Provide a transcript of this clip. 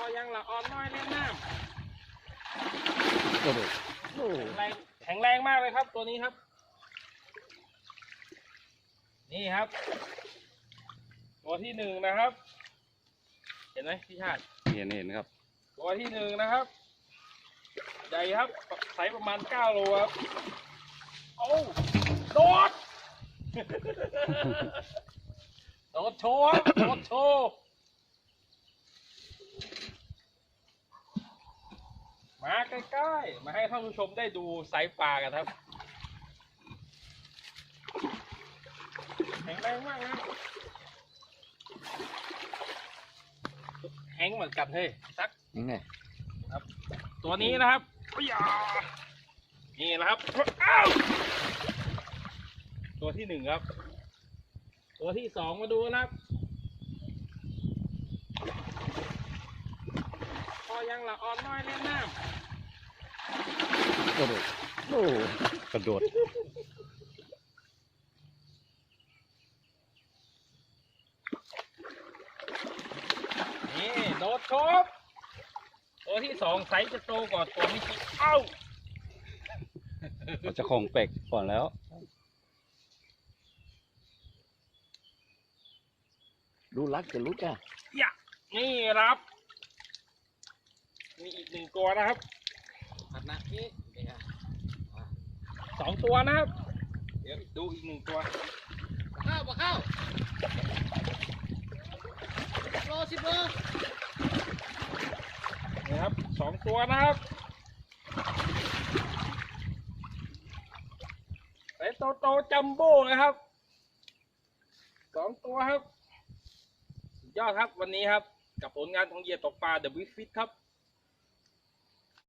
อยังละอ่อนน้อยเล่นน้กระโดดโอ้ำแข็งแรงแข็งแรงมากเลยครับตัวนี้ครับ นี่ครับ ตัวที่หนึ่งนะครับ เห็นไหมพี่ชาติเห็นเห็นครับ ตัวที่หนึ่งนะครับ ใหญ่ครับไซส์ประมาณเก้าโลครับโอ้โดดโดดโชว์ครับโดดโชว์ มาใกล้ๆ มาให้ท่านผู้ชมได้ดูไซส์ปลากันครับ แข็งแรงมากนะครับแห้งเหมือนกันเฮ้ยสัก ยังไงตัวนี้นะครับอุ๊ยอ่านี่นะครับอ้าวตัวที่หนึ่งครับ ตัวที่สองมาดูนะครับ อยังละอ่อนน้อยเล่นน้กระโดดโอ้กระโดดำนี่โดดชบตัวที่สองไซส์จะโตกว่าตัวเมื่อกี้เอ้าเราจะของแปลกก่อนแล้วดูรักจะรู้จ้ะอย่านี่ครับ มีอีกหนึ่งตัวนะครับผัดนะพี่สองตัวนะครับ เดี๋ยวดูอีกหนึ่งตัวข้าวปะข้าวโลสิบโลนี่ครับสองตัวนะครับเป็นโตโตๆจัมโบ้นะครับสองตัวครับ สุดยอดครับวันนี้ครับ กับผลงานของเหยียดตกปลาเดอะวิฟิตครับ